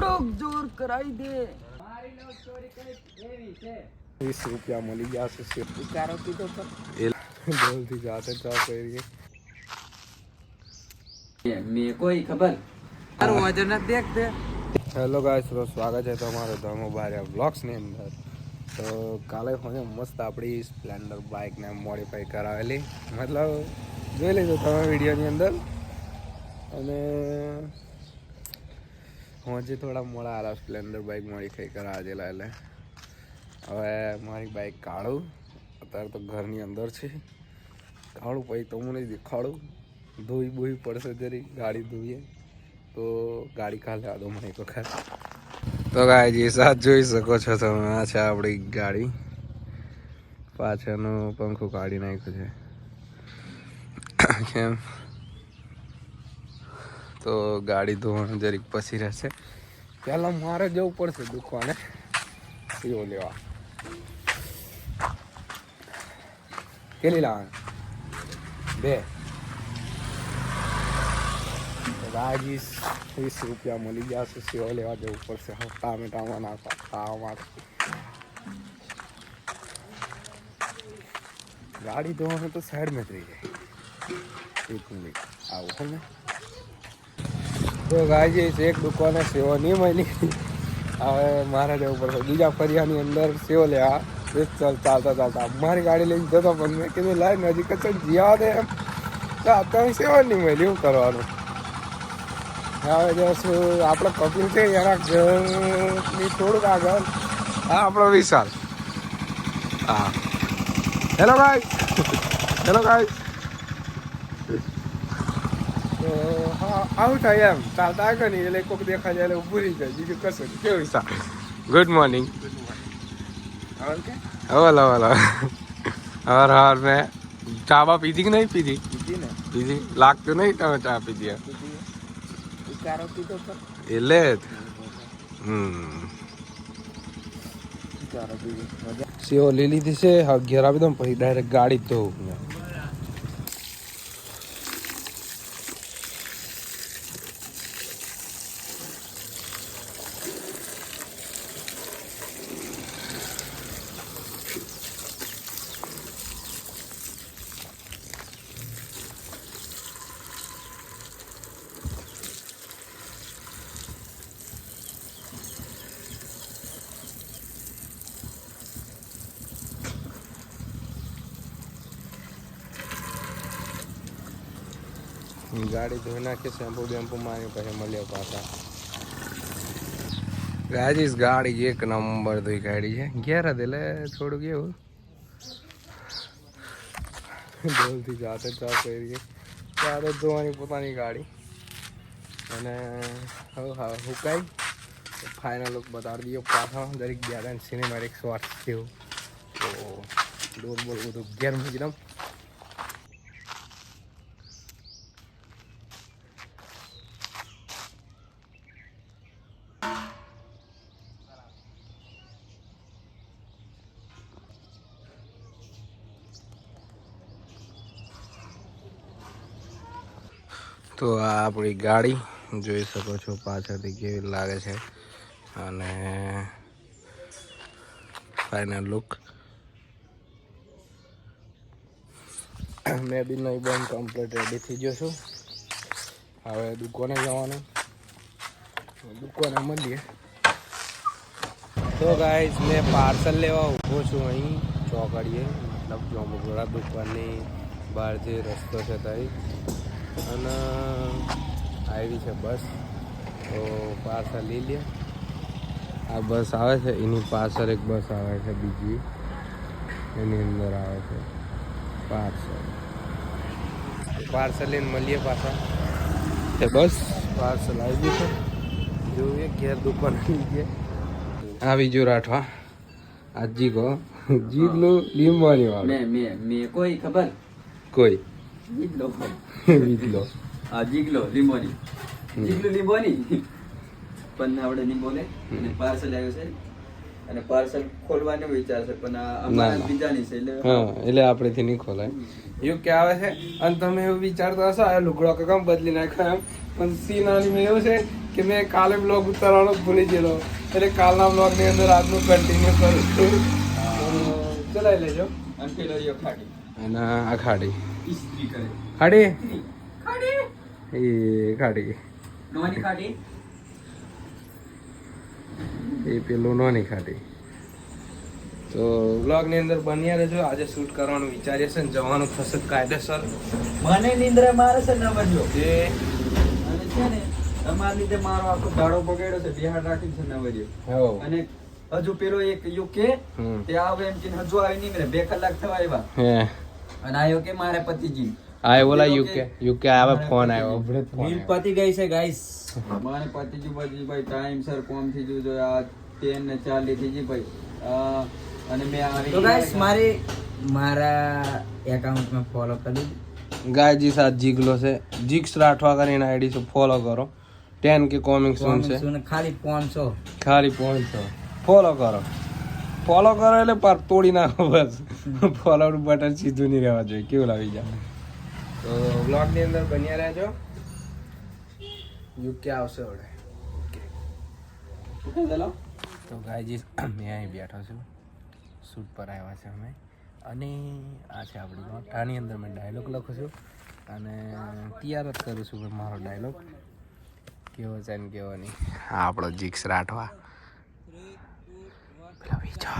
થોડોક જોર કરાવી દે. વીસ રૂપિયા મળી ગયા છે સેવ ઉતારો કીધો પર જલ્દી જાતે ચા કરી કે મે કોઈ ખબર? તારું વજન જ દેખ દે હેલો ગાઈસ તો સ્વાગત છે તમારો ધર્મો બારિયા બ્લોગ્સની અંદર. તો કાલે મને મસ્ત આપણી સ્પ્લેન્ડર બાઇકને મોડિફાઈ કરાવેલી. મતલબ જોઈ લેજો તમે વિડીયોની અંદર. અને હું હજી થોડા મોડા આલા સ્પ્લેન્ડર બાઇક મોડિફાઈ આજેલા એટલે હવે મારી બાઇક કાઢું અત્યારે તો ઘરની અંદર છે. કાઢું પછી તમને દેખાડું. ધોઈ બોઈ પડશે જરી, ગાડી ધોઈએ. તો ગાડી કાલે આદો મને એક વખત. તો ગાય સાથ જોઈ શકો છો તમે. આ છે આપણી ગાડી. પાછળનું પંખું કાઢી નાખ્યું છે. કેમ? તો ગાડી ધોવાનું જરીક પછી રહેશે. પહેલાં મારે જવું પડશે દુકાને એવો લેવા. કેટલી લાવવાની? બે. રાજી વીસ રૂપિયા મળી છે સેવા લેવા જવું પડશે. હપ્તા મીઠામાં નાખવા ખાવામાં ગાડી ધોવાનું તો સાઈડમાં જ રહી જાય. એક મિનિટ. આવું ને? તો ગાજી એક દુકાને સેવા નહીં મળી. હવે મારે જવું પડશે. બીજા ફરિયાની અંદર સેવો લેવા ચાલ ચાલતા ચાલતા. મારી ગાડી લઈને જતો પણ મેં કીધું લાય નજીક જ છે, જીવા દે એમ. અત્યારે સેવા નહીં મળી એવું કરવાનું. હવે શું આપણો કપિલ છે એના ઘરની થોડુંક આગળ. હા આપણો વિશાલ. હા. હેલો ગાય હેલો ગાય તો હા આવું થાય એમ. ચાલતા આગળ નહીં એટલે કોઈક દેખા જાય એટલે ઊભું રહી જાય. બીજું કશું. કેવું સા ગુડ મોર્નિંગ હવલ હવલ હવાર હવાર મેં ચા બા પીધી કે નહીં પીધી? ને. પીધી. લાગતું નહીં તમે ચા પીધી એટલે હમ. સેવો લઈ લીધી છે. હવે ઘેર દઉં પછી ડાયરેક્ટ ગાડી જ ધોવું. ગાડી ધોઈ નાખી શેમ્પુ બેમ્પુ મારી પછી મળ્યો પાછા. રાજેશ ગાડી એક નંબર ધોઈ કાઢી છે. ઘેર હતી એટલે થોડુંક એવું. જલ્દી જાતે ચા કરીએ ત્યારે ધોવાની પોતાની ગાડી. અને હવે હા હુકાઈ ફાઇનલ લુક બતાવી દઈએ. પાછા દરેક ગયા સિનેમેટિક શોર્ટ થયું તો ડોર બોલ બધું ઘેર મૂકી દઉં. તો આ આપણી ગાડી જોઈ શકો છો પાછળથી કેવી લાગે છે. અને ફાઇનલ લુક મેં બી નહીં બંધ કમ્પ્લીટ રેડી થઈ ગયો છું. હવે દુકાને જવાનું. દુકાને મળીએ. તો ગાઈઝ મેં પાર્સલ લેવા ઊભો છું અહીં, ચોકડીએ. મતલબ જોમગોડા દુકાનની બહાર જે રસ્તો છે ત્યાં અને આવી છે બસ. તો પાર્સલ લઈ લે. આ બસ આવે છે એની પાછળ એક બસ આવે છે બીજી. એની અંદર આવે છે પાર્સલ. પાર્સલ લઈને મળીએ પાછા. એ બસ? પાર્સલ આવી ગયું છે. જોઈએ ઘેર દુકાન આવી ગયા આવી જો રાઠવા. આ જીગો જીગલો લીંબવાની વાળું. મેં મેં મેં કોઈ ખબર? કોઈ. જીગલો વીજલો આ જીગલો લીંબોની. જીગલો લીંબોની? પણ આપણે બોલે અને પાર્સલ આવ્યું છે. અને પાર્સલ ખોલવાનો વિચાર છે પણ આ અમારા બીજાની છે એટલે હા એટલે આપણેથી નહીં ખોલાય. એવું કે આવે છે? અને તમે એવું વિચારતા હશો આ લુગડો કે કેમ બદલી નાખ્યો એમ? પણ સી નાની મેં એવું છે કે મેં કાલે બ્લોગ ઉતારવાનો ભૂલી ગયેલો. એટલે કાલના બ્લોગની અંદર આજનું કન્ટિન્યુ કરું ચલાવી લેજો. અને પેલો ખાડી. અને આ ખાડી. ઇસ્ત્રી કરે. ખાડી? એ ખાડી. નોની ખાટી એ પેલું નોની ખાટી તો બ્લોગની અંદર બન્યા રહેજો. આજે શૂટ કરવાનું વિચારીએ છે ને જવાનું થશે કાયદેસર. મને નિંદ્રા મારે છે ન બજો જે. અને છે ને તમારા લીધે મારો આખો દાડો બગાડ્યો છે. બિહાર રાખી છે ન બજ્યો હો. અને હજુ પેલો એક યુકે તે આવે એમ કે હજુ આવી નહીં બે કલાક થવા આવ્યા. હે. અને આયો કે મારે પતિજી. આ બોલા યુકે. યુકે આવે ફોન આવ્યો. હમણાં ફોન. પતી ગઈ છે ગાઈસ મારે પતિજી પછી ભાઈ ટાઈમ સર કોમ થઈ ગયું છે. આ તેન ને ચાલી થી જી ભાઈ. અને મેં આવી તો ગાઈસ મારી મારા એકાઉન્ટમાં ફોલો કરી ગાયજી સાથ જીગલો છે. જીક્સ રાઠવા કરીને આઈડી છે ફોલો કરો. ટેન કે કોમિંગ સોન છે. ખાલી પાંચસો. ખાલી પોઈન્ટ ફોલો કરો. ફોલો કરો એટલે પર તોડી નાખો બસ. ફોલો બટન સીધું નહીં રહેવા જોઈએ કેવું લાવી જાય? તો બ્લોગની અંદર બન્યા રહેજો. યુકે આવશે હવે તો ગાયજી મેં અહીં બેઠો છું. શૂટ પર આવ્યા છે અમે. અને આ છે આપણું નોટ આની અંદર મેં ડાયલોગ લખું છું. અને તૈયાર જ કરું છું મારો ડાયલોગ કેવો છે ને કેવો નહીં. આપણો જીક્સ રાઠવા. પેલો બીજો મારી લવ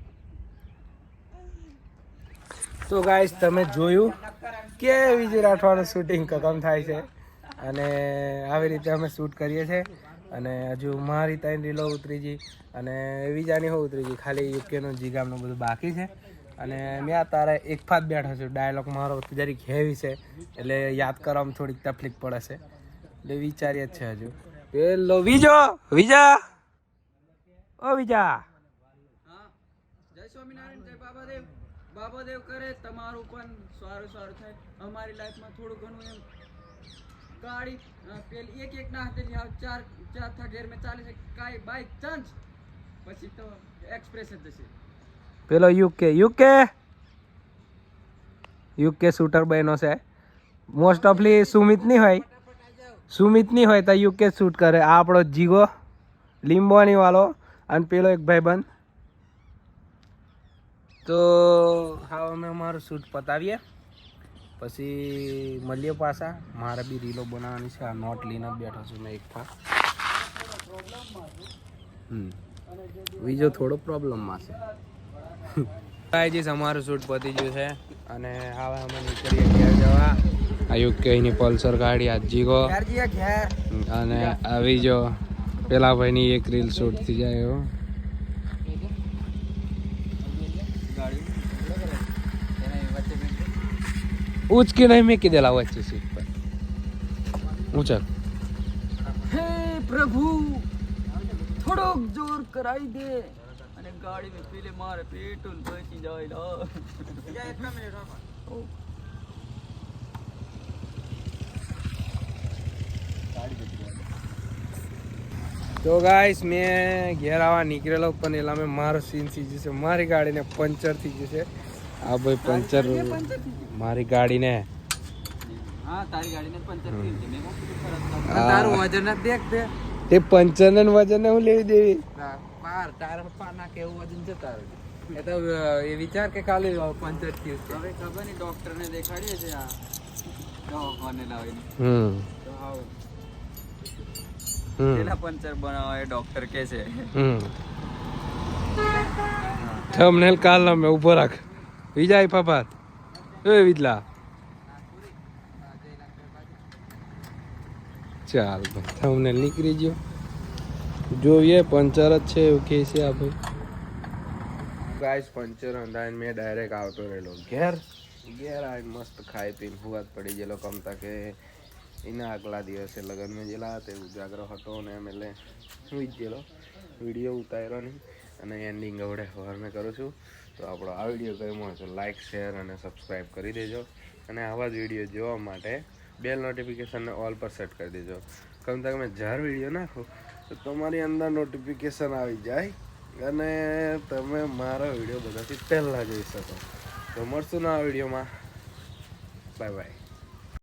તો ગાઈસ તમે જોયું કે વિજય રાઠવાનું શૂટિંગ ખતમ થાય છે. અને આવી રીતે અમે શૂટ કરીએ છીએ. અને હજુ મારી ત્રણ રીલો ઉતરી ગઈ અને વિજાની હો ઉતરી ગઈ. ખાલી યુકેનું જીગામનું બધું બાકી છે. અને મેં તારે એક ફાત બેઠો છું. ડાયલોગ મારો જરીક હેવી છે. એટલે યાદ કરવામાં થોડીક તકલીફ પડે છે. એટલે વિચારીએ જ છે હજુ. પેલો વિજો, વિજા! ઓ વિજા! જય સ્વામિનારાયણ. બાબાદેવ કરે, તમારું પણ સારું સારું થાય. અમારી લાઈફમાં થોડું ઘણું એમ ગાડી પેલી એક એક ના હાથે ચાર ચાર થા ઘેર મેં ચાલે છે, કાંઈ બાય ચાન્સ. પછી તો એક્સપ્રેસ જ જશે પેલો યુકે યુકે? યુકે શૂટર બહેનો છે. મોસ્ટ ઓફલી સુમિત નહીં હોય. સુમિત નહીં હોય તો યુકે શૂટ કરે. આ આપણો જીગો લીંબોની વાળો અને પેલો એક ભાઈબંધ. તો હા અમે અમારું શૂટ પતાવીએ. પછી મળીએ પાછા. મારે બી રીલો બનાવવાની છે. આ નોટ લઈને બેઠો છું મેં એક ફા બીજો થોડો પ્રોબ્લમમાં છે. ગાયજીસ અમારું શૂટ પતી ગયું છે. અને હવે અમે નીકળીએ ઘેર જવા. આ યુકેની પલ્સર ગાડી આ જીગો અને આવી જો પેલા ભાઈની એક રીલ શૂટ થઈ જાય એવો ગાડી એના વચ્ચે મેં ઉચકી નહીં મેકી દેલા વચ્ચે સીટ પર. ઊંચક હે પ્રભુ થોડોક જોર કરાવી દે. અને ગાડી મેં પેલે મારે પેટ્રોલ બચી જાય લા. ઓ. તો ગાઈસ મેં ઘેર આવવા નીકળેલો પણ એલા મેં મારો સીન થઈ જશે. મારી ગાડીને પંચર થઈ જશે. આ ભાઈ પંચર મારી ગાડીને. તે પંચર ને વજન હું લેવી દેવી? બાર તાર પાના કેવું વજન છે તારું. એ વિચાર કે કાલે પંચર થયું હવે ખબર નહીં ડોક્ટર ને દેખાડીએ છે આ. દવાખાને લાવીને. હમ. પેલા પંચર બનાવવા એ ડોક્ટર કે છે? હમ. થંબનેલ કાલ ના મેં ઊભો રાખ. વિજય ફાફાર એ વિજલા ચાલ ભાઈ થંબનેલ નીકળી ગયો. જોઈએ, પંચર જ છે એવું કહે છે આ ભાઈ. ગાઈસ, પંચર અંધાઈને મેં ડાયરેક્ટ આવતો રહેલો. ઘેર ઘેર આ મસ્ત ખાઈ પીને ભૂવાત પડી ગયેલો કમતા કે એના આગલા દિવસે લગ્નમાં ગયેલા તે ઉજાગરો હતો ને એમ એટલે સુઈ જ ગયેલો. વીડિયો ઉતાર્યો નહીં. અને એન્ડિંગ હવે મેં કરું છું. તો આપણો આ વીડિયો ગમ્યો હોય તો લાઇક શેર અને સબસ્ક્રાઈબ કરી દેજો. અને આવા જ વીડિયો જોવા માટે બેલ નોટિફિકેશનને ઓલ પર સેટ કરી દેજો. કમ તક મેં વીડિયો નાખો, તો તમારી અંદર નોટિફિકેશન આવી જાય અને તમે મારા વીડિયો બધાથી પહેલાં જોઈ શકો. તો મળશું ના વિડીયોમાં. Bye bye